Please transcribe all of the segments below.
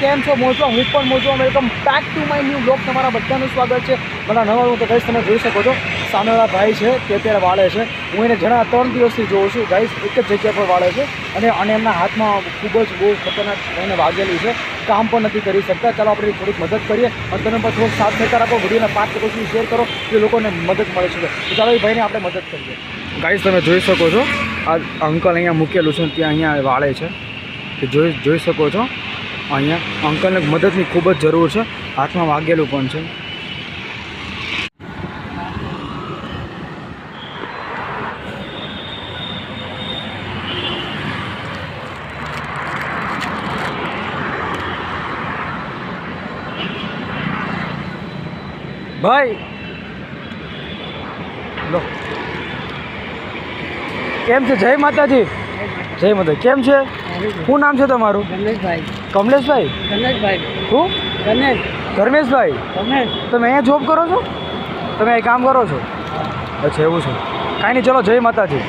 કેમ છો? મોજો હું પણ મોજો welcome back to my new blog તમારા બધાનું સ્વાગત છે. મારા નવા હું તો ગાઈસ તમે જોઈ શકો છો. સામેવાળા ભાઈ છે, તે અત્યારે વાળે છે. હું એને ઘણા ત્રણ દિવસથી જોઉં છું. ગાઈસ એક જ જગ્યા પર વાળે છે અને અને એમના હાથમાં ખૂબ જ બહુ ખતરનાક એને વાગેલી છે. કામ પણ નથી કરી શકતા. ચાલો આપણે થોડીક મદદ કરીએ અને તમે પણ થોડોક સાથ સહકાર આપો. વિડીયોને પાંચ લોકો સુધી શેર કરો એ લોકોને મદદ મળી તો ચાલો એ ભાઈને આપણે મદદ કરીએ. ગાઈસ તમે જોઈ શકો છો. આ અંકલ અહીંયા મૂકેલું છે ત્યાં અહીંયા વાળે છે. કે જોઈ જોઈ શકો છો. અહીંયા અંકલને મદદની ખૂબ જ જરૂર છે. હાથમાં વાગેલું પણ છે. ભાઈ! કેમ છે? જય માતાજી. જય માતા કેમ છે? શું નામ છે તમારું? ગણેશભાઈ કમલેશભાઈ? ગણેશભાઈ શું? ગણેશ ધર્મેશભાઈ? તમે અહીંયા જોબ કરો છો? તમે અહીં કામ કરો છો? અચ્છા એવું છે. કાંઈ નહીં ચલો જય માતાજી.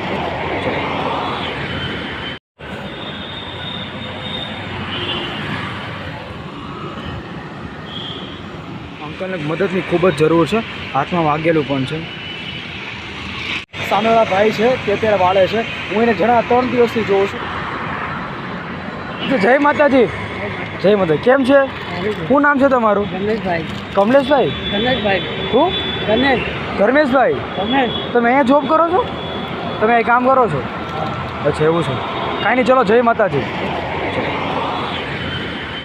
અંકલને મદદની ખૂબ જ જરૂર છે. હાથમાં વાગેલું પણ છે. સામેવાળા ભાઈ છે તે અત્યારે વાળે છે. હું એને ઘણા ત્રણ દિવસથી જોઉં છું. જય માતાજી. જય માતા કેમ છે? શું નામ છે તમારું? કમલેશભાઈ કમલેશભાઈ? ગણેશભાઈ. શું? ધર્મેશભાઈ? તમે અહીંયા જોબ કરો છો? તમે અહીં કામ કરો છો? અચ્છા એવું છે. કાંઈ નહીં ચલો જય માતાજી.